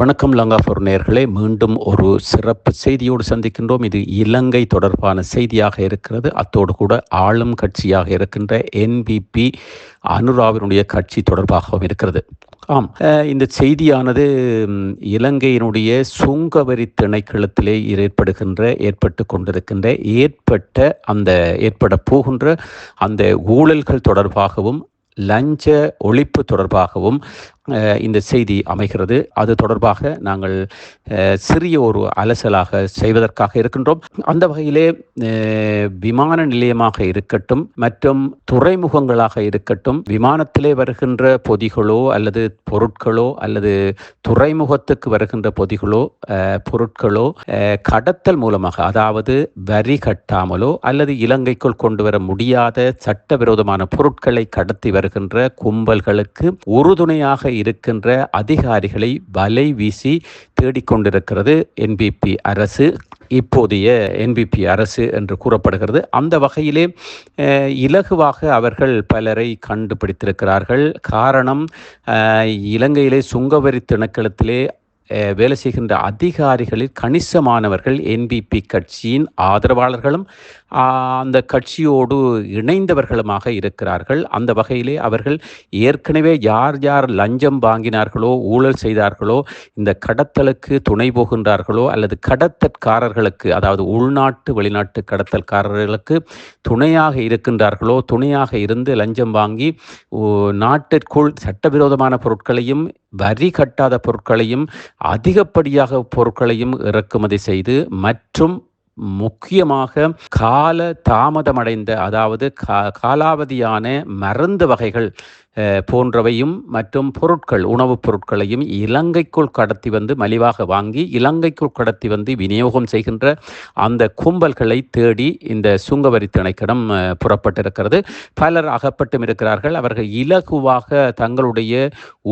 வணக்கம் லங்கா நேர்களே மீண்டும் ஒரு சிறப்பு செய்தியோடு சந்திக்கின்றோம். இது இலங்கை தொடர்பான செய்தியாக இருக்கிறது. அத்தோடு கூட ஆளும் கட்சியாக இருக்கின்ற என்பிபி அனுராவினுடைய கட்சி தொடர்பாகவும் இருக்கிறது. ஆம் இந்த செய்தியானது இலங்கையினுடைய சுங்கவரி திணைக்களத்திலே ஏற்படுகின்ற ஏற்பட்டு கொண்டிருக்கின்ற ஏற்பட்ட அந்த ஏற்பட போகின்ற அந்த ஊழல்கள் தொடர்பாகவும் லஞ்ச ஒழிப்பு தொடர்பாகவும் இந்த செய்தி அமைகிறது. அது தொடர்பாக நாங்கள் சிறிய ஒரு அலசலாக செய்வதற்காக இருக்கின்றோம். அந்த வகையிலே விமான நிலையமாக இருக்கட்டும் மற்றும் துறைமுகங்களாக இருக்கட்டும் விமானத்திலே வருகின்ற பொதிகளோ அல்லது பொருட்களோ அல்லது துறைமுகத்துக்கு வருகின்ற பொதிகளோ பொருட்களோ கடத்தல் மூலமாக அதாவது வரி கட்டாமலோ அல்லது இலங்கைக்குள் கொண்டு வர முடியாத சட்டவிரோதமான பொருட்களை கடத்தி வருகின்ற கும்பல்களுக்கு உறுதுணையாக இருக்கின்ற அதிகாரிகளை வலை வீசி தேடிக்கொண்டிருக்கிறது என்பிபி அரசு. இப்போதைய என்பிபி அரசு என்று கூறப்படுகிறது. அந்த வகையிலே இலகுவாக அவர்கள் பலரை கண்டுபிடித்திருக்கிறார்கள். காரணம் இலங்கையிலே சுங்கவரி திணைக்களத்திலே வேலை செய்கின்ற அதிகாரிகளில் கணிசமானவர்கள் என்பிபி கட்சியின் ஆதரவாளர்களும் அந்த கட்சியோடு இணைந்தவர்களுமாக இருக்கிறார்கள். அந்த வகையிலே அவர்கள் ஏற்கனவே யார் யார் லஞ்சம் வாங்கினார்களோ ஊழல் செய்தார்களோ இந்த கடத்தலுக்கு துணை போகின்றார்களோ அல்லது கடத்தற்காரர்களுக்கு அதாவது உள்நாட்டு வெளிநாட்டு கடத்தல்காரர்களுக்கு துணையாக இருக்கின்றார்களோ துணையாக இருந்து லஞ்சம் வாங்கி ஓ, நாட்டிற்குள் சட்டவிரோதமான பொருட்களையும் வரி கட்டாத பொருட்களையும் அதிகப்படியாக பொருட்களையும் இறக்குமதி செய்து மற்றும் முக்கியமாக கால தாமதமடைந்த அதாவது கா காலாவதியான மருந்து வகைகள் போன்றவையும் மற்றும் பொருட்கள் உணவுப் பொருட்களையும் இலங்கைக்குள் கடத்தி வந்து மலிவாக வாங்கி இலங்கைக்குள் கடத்தி வந்து விநியோகம் செய்கின்ற அந்த கும்பல்களை தேடி இந்த சுங்கவரி திணைக்களம் புறப்பட்டிருக்கிறது. பலர் அகப்பட்டும் இருக்கிறார்கள். அவர்கள் இலகுவாக தங்களுடைய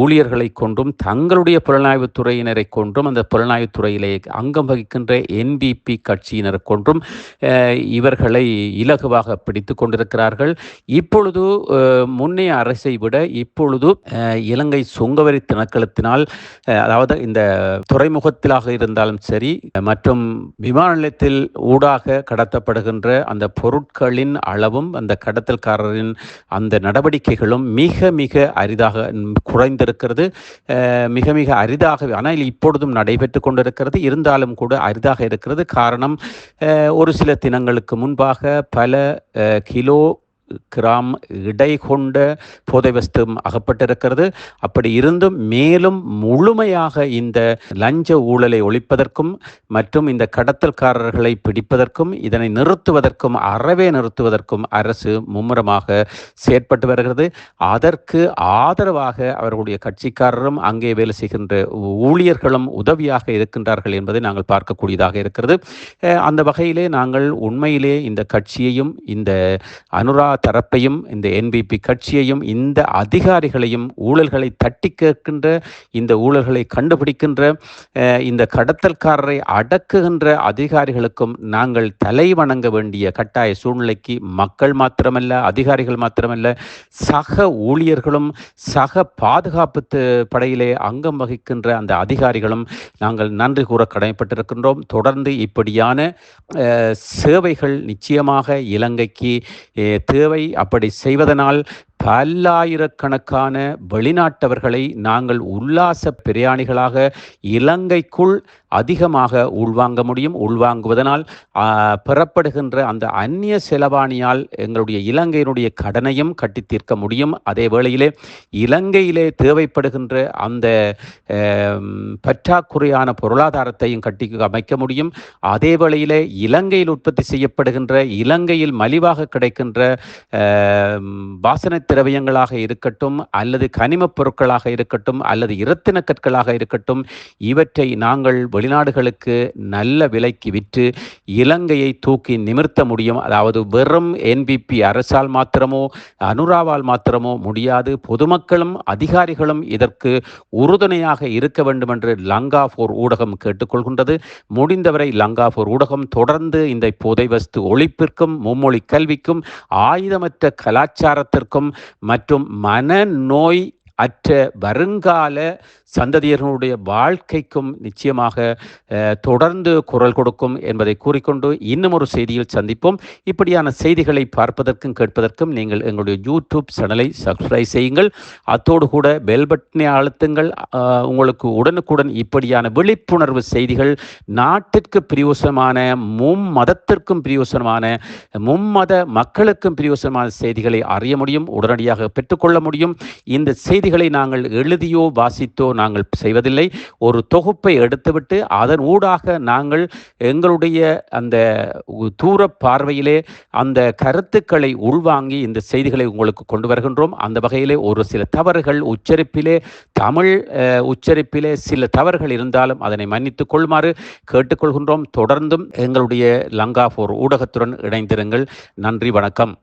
ஊழியர்களை கொண்டும் தங்களுடைய புலனாய்வுத் துறையினரை கொண்டும் அந்த புலனாய்வுத் துறையிலே அங்கம் வகிக்கின்ற என்பிபி கட்சியினர் கொண்டும் இவர்களை இலகுவாக பிடித்து கொண்டிருக்கிறார்கள். இப்பொழுது முன்னைய அரசை விட இப்பொழுது இலங்கை சுங்கவரி திணக்கலத்தினால் அதாவது இந்த துறைமுகத்திலாக இருந்தாலும் சரி மற்றும் விமான நிலையத்தில் ஊடாக கடத்தப்படுகின்ற அந்த பொருட்களின் அளவும் அந்த கடத்தல்காரரின் அந்த நடவடிக்கைகளும் மிக மிக அரிதாக குறைந்திருக்கிறது. மிக மிக அரிதாக ஆனால் இப்பொழுதும் நடைபெற்று கொண்டிருக்கிறது. இருந்தாலும் கூட அரிதாக இருக்கிறது. காரணம் ஒரு சில தினங்களுக்கு முன்பாக பல கிலோ கிராம் இடை கொண்ட போதை வஸ்து அகப்பட்டிருக்கிறது. அப்படி இருந்தும் மேலும் முழுமையாக இந்த லஞ்ச ஊழலை ஒழிப்பதற்கும் மற்றும் இந்த கடத்தல்காரர்களை பிடிப்பதற்கும் இதனை நிறுத்துவதற்கும் அறவே நிறுத்துவதற்கும் அரசு மும்முரமாக செயற்பட்டு வருகிறது. அதற்கு ஆதரவாக அவர்களுடைய கட்சிக்காரரும் அங்கே வேலை செய்கின்ற ஊழியர்களும் உதவியாக இருக்கின்றார்கள் என்பதை நாங்கள் பார்க்கக்கூடியதாக இருக்கிறது. அந்த வகையிலே நாங்கள் உண்மையிலே இந்த கட்சியையும் இந்த அனுரா தரப்பையும் இந்த என்பிபி கட்சியையும் இந்த அதிகாரிகளையும் ஊழல்களை தட்டி கேட்கின்ற இந்த ஊழல்களை கண்டுபிடிக்கின்ற இந்த கடத்தல்காரரை அடக்குகின்ற அதிகாரிகளுக்கும் நாங்கள் தலை வணங்க வேண்டிய கட்டாய சூழ்நிலைக்கு மக்கள் மாத்திரமல்ல அதிகாரிகள் மாத்திரமல்ல சக ஊழியர்களும் சக பாதுகாப்பு படையிலே அங்கம் வகிக்கின்ற அந்த அதிகாரிகளும் நாங்கள் நன்றி கூற கடமைப்பட்டிருக்கின்றோம். தொடர்ந்து இப்படியான சேவைகள் நிச்சயமாக இலங்கைக்கு தேவை சிலுவை அப்படி செய்வதனால் பல்லாயிரக்கணக்கான வெளிநாட்டவர்களை நாங்கள் உல்லாச பிரயாணிகளாக இலங்கைக்குள் அதிகமாக உள்வாங்க முடியும் உள்வாங்குவதனால் பெறப்படுகின்ற அந்த அந்நிய செலவாணியால் எங்களுடைய இலங்கையினுடைய கடனையும் கட்டி தீர்க்க முடியும். அதே வேளையிலே இலங்கையிலே தேவைப்படுகின்ற அந்த பற்றாக்குறையான பொருளாதாரத்தையும் கட்டி அமைக்க முடியும். அதே வேளையிலே இலங்கையில் உற்பத்தி செய்யப்படுகின்ற இலங்கையில் மலிவாக கிடைக்கின்ற வாசனை திரவியங்களாக இருக்கட்டும் அல்லது கனிமப் பொருட்களாக இருக்கட்டும் அல்லது இரத்தின கற்களாக இருக்கட்டும் இவற்றை நாங்கள் வெளிநாடுகளுக்கு நல்ல விலைக்கு விற்று இலங்கையை தூக்கி நிமிர்த்த முடியும். அதாவது வெறும் என்பிபி அரசால் மாத்திரமோ அனுராவால் மாத்திரமோ முடியாது. பொதுமக்களும் அதிகாரிகளும் இதற்கு உறுதுணையாக இருக்க வேண்டும் என்று லங்கா போர் ஊடகம் கேட்டுக்கொள்கின்றது. முடிந்தவரை லங்கா போர் ஊடகம் தொடர்ந்து இந்த புதை வஸ்து ஒழிப்பிற்கும் மும்மொழி கல்விக்கும் ஆயுதமற்ற கலாச்சாரத்திற்கும் மற்றும் மனநோய் அற்ற வருங்கால சந்ததியர்களுடைய வாழ்க்கைக்கும் நிச்சயமாக தொடர்ந்து குரல் கொடுக்கும் என்பதை கூறிக்கொண்டு இன்னும் ஒரு செய்தியில் சந்திப்போம். இப்படியான செய்திகளை பார்ப்பதற்கும் கேட்பதற்கும் நீங்கள் எங்களுடைய யூடியூப் சேனலை சப்ஸ்கிரைப் செய்யுங்கள். அத்தோடு கூட பெல் பட்டனை அழுத்துங்கள். உங்களுக்கு உடனுக்குடன் இப்படியான விழிப்புணர்வு செய்திகள் நாட்டிற்கு பிரயோசனமான மும்மதத்திற்கும் பிரயோசனமான மும்மத மக்களுக்கும் பிரயோசனமான செய்திகளை அறிய முடியும் உடனடியாக பெற்றுக்கொள்ள முடியும். இந்த செய்திகளை நாங்கள் எழுதியோ வாசித்தோ நாங்கள் செய்வதில்லை. ஒரு தொகுப்பை எடுத்துவிட்டு அதன் ஊடாக நாங்கள் எங்களுடைய அந்த தூர பார்வையிலே அந்த கருத்துக்களை உள்வாங்கி இந்த செய்திகளை உங்களுக்கு கொண்டு வருகின்றோம். அந்த வகையிலே ஒரு சில தவறுகள் உச்சரிப்பிலே தமிழ் உச்சரிப்பிலே சில தவறுகள் இருந்தாலும் அதனை மன்னித்துக் கொள்ளுமாறு கேட்டுக்கொள்கின்றோம். தொடர்ந்தும் எங்களுடைய லங்கா போர் ஊடகத்துடன் இணைந்திருங்கள். நன்றி வணக்கம்.